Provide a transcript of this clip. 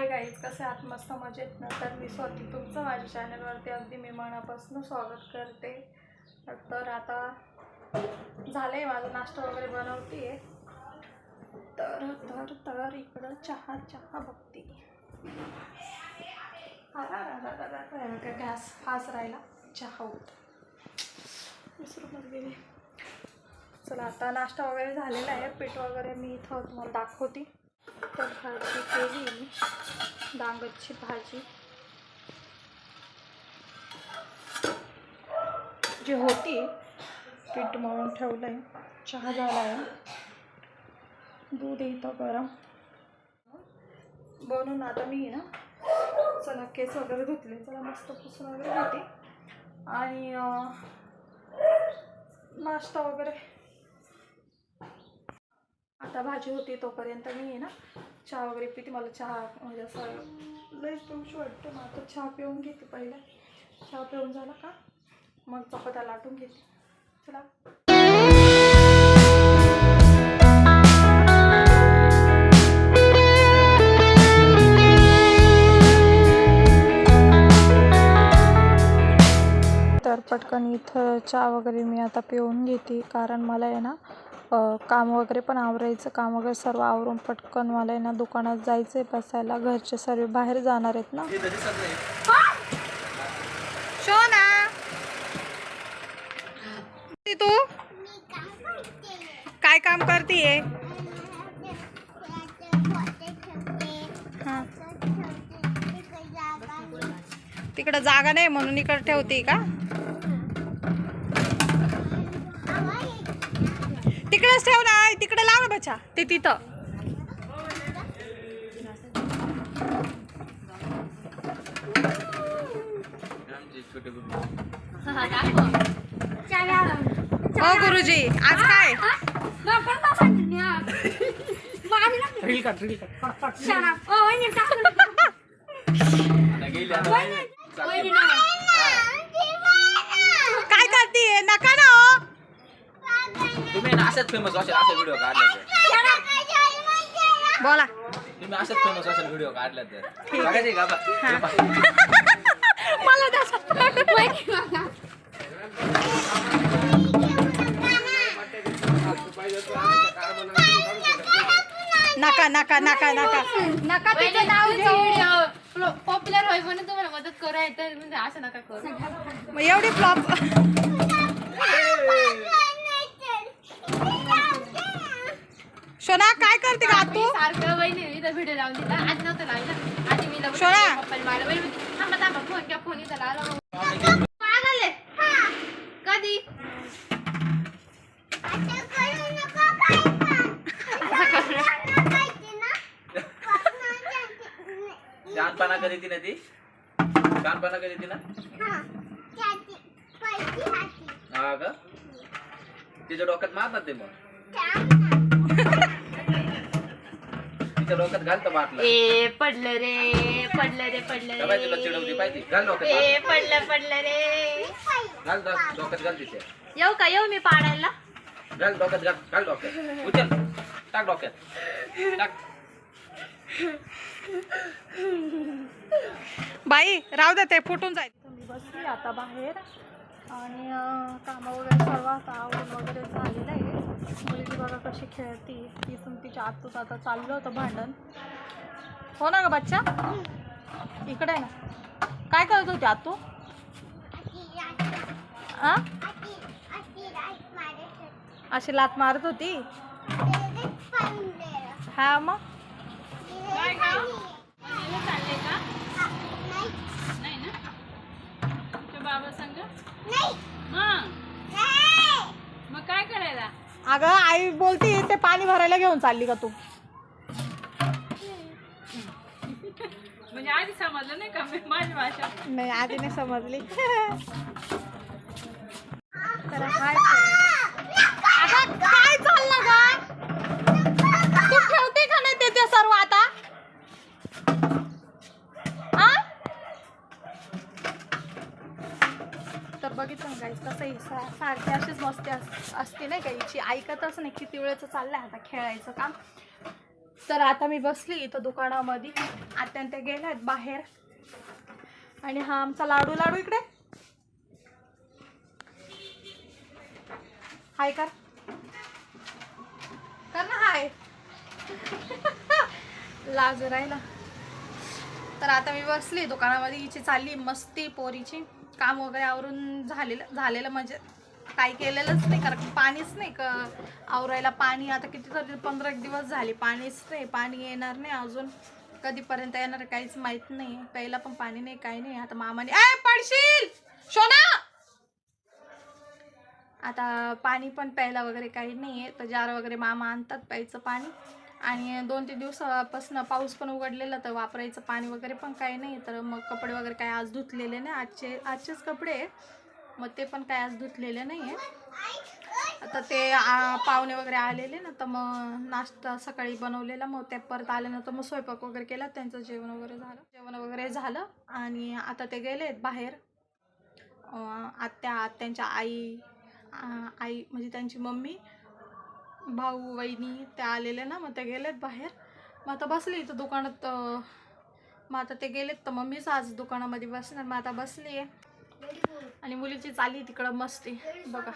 Hi guys कसे आहात? मस्त मजेत ना? तर मी स्वाती तुमचं माझ्या चॅनलवरती अगदी मी मनापासून स्वागत करते. तर आता झालं आहे माझा नाश्ता वगैरे बनवते आहे तर तर तर इकडं चहा चहा बघते. गॅस फास राहिला. चहा होत. विसरूनच गेले. चला आता नाश्ता वगैरे झालेला आहे. पीठ वगैरे मी इथं तुम्हाला दाखवते. तर भाजी केली मी डांगरची भाजी. जी होती पीठ मळून ठेवलं आहे चहा झाला आहे दूध इथं गरम. बनवून आता मी ना चला केस वगैरे धुतले. चला मस्त पुसून वगैरे घेते. आणि नाश्ता वगैरे आता भाजी होती तोपर्यंत मी आहे ना चहा वगैरे पिते. मला चहा म्हणजे असं लईच तुमची वाटतं. मग आता चहा पिऊन घेते पहिले. चहा पिऊन झाला का? मग चपात्या लाटून घेते. चला. तर पटकन इथं चहा वगैरे मी आता पिऊन घेते. कारण मला आहे ना काम वगैरे पण आवरायचं. काम वगैरे सर्व आवरून पटकन मला आहे ना दुकानात जायचं आहे बसायला. घरचे सर्व बाहेर जाणार आहेत ना. तू? काय काम करतीये? हां. तिकडं जागा नाही म्हणून इकडे ठेवते का? तिकडेच ठेव ना तिकडे लाव ना बच्चा ते तिथं. हो गुरुजी आज काय? काय करतीये नका ना हो. तुम्ही ना अशाच फेमस असेल असा व्हिडिओ काढला तर बोला. तुम्ही अशाच फेमस असेल व्हिडिओ काढला तर बघायचे का? मला नका नका नका नका. नका तिचं नाव घेऊ. पॉप्युलर होय म्हणून तुम्हाला मदत करू तर म्हणजे असं नका करू. मग एवढी फ्लॉप शोना काय करते का तू? सारखं वहिनी इथं व्हिडिओ लावून दिला आज नव्हतं लावलं आधी मी लावून सोळा. पप्पाला मारलं. वहिनी म्हणते, थांबा थांबा फ़ोन घ्या फ़ोन इथं लावला कधी? कधी ती ना. ती कधी ती ना हा. का? तिच्या डोक्यात मारतात ते मग. तिच्या डोक्यात घालतं बाटलं. ए पडलं रे पडलं रे पडलं तुला रे. पाहिजे. घाल डोक्यात ए बाटलं. पडलं पडलं रे. घाल डो- डोक्यात घाल तिच्या येऊ का येऊ मी पाडायला? घाल डोक्यात घाल घाल डोक्यात. उचल. टाक डोक्यात. टाक. बाई राहू दे ते फुटून जाईल. मी बसली आता बाहेर आणि अं, कामं वगैरे सर्व आता वगैरे झालेलं आहे. मुलगी बघा कशी खेळती. ती पण तिच्या आतूच आता चाललं होतं भांडण. हो ना ग बच्चा? इकडे ना. काय करत होती आतू? आ? अशी लात मारत होती? हा मग? चालले का नाही. ना तुझ्या बाबा संग मग मग काय करायला अगं आई बोलती ते पाणी भरायला घेऊन चालली का तू? म्हणजे आधी समजलं नाही का? मी- माझी भाषा. नाही आधी नाही समजली. तर हाय बघितलं गाईस कसंही सा- सारखी अशीच मस्ती अस- असते नाही का हिची ऐकतच नाही किती वेळेचं चाललंय आता खेळायचं काम. तर आता मी बसली इथं दुकानामध्ये आत्यान गेल्या आहेत बाहेर. आणि हा आमचा लाडू लाडू इकडे. हाय कर. कर ना हाय लाज राहिला. तर आता मी बसली दुकानामध्ये हिची चालली मस्ती पोरीची. काम वगैरे आवरून झालेलं झालेलं म्हणजे काही केलेलंच नाही कारण पाणीच नाही क आवरायला पाणी. आता किती तरी पंधरा एक दिवस झाले पाणीच नाही पाणी येणार नाही अजून. कधीपर्यंत येणार काहीच माहीत नाही. प्यायला पण पाणी नाही काही नाही. आता मामाने आय पडशील! सोना आता पाणी पण प्यायला वगैरे काही नाही आहे तर जार वगैरे मामा आणतात प्यायचं पाणी. आणि दोन तीन दिवसापासून पाऊस पण उघडलेला तर वापरायचं पाणी वगैरे पण काही नाही. तर मग कपडे वगैरे काय आज धुतलेले नाही. आजचे आजचेच कपडे आहे मग ते पण काय आज धुतलेले नाही आहे आता ते आ, पाहुणे वगैरे आलेले ना तर मग नाश्ता सकाळी बनवलेला. मग ते परत आल्यानंतर मग स्वयंपाक वगैरे केला. त्यांचं जेवण वगैरे झालं. जेवण वगैरे झालं. आणि आता ते गेलेत बाहेर. आत्या आत्यांच्या आई आई म्हणजे त्यांची मम्मी भाऊ वहिनी त्या आलेल्या ना मग ते गेलेत बाहेर. मग आता बसली इथं दुकानात मग आता ते गेलेत. तर मम्मीच आज दुकानामध्ये बसणार मग आता बसली आहे आणि मुलीची चाली तिकडं मस्ती. बघा.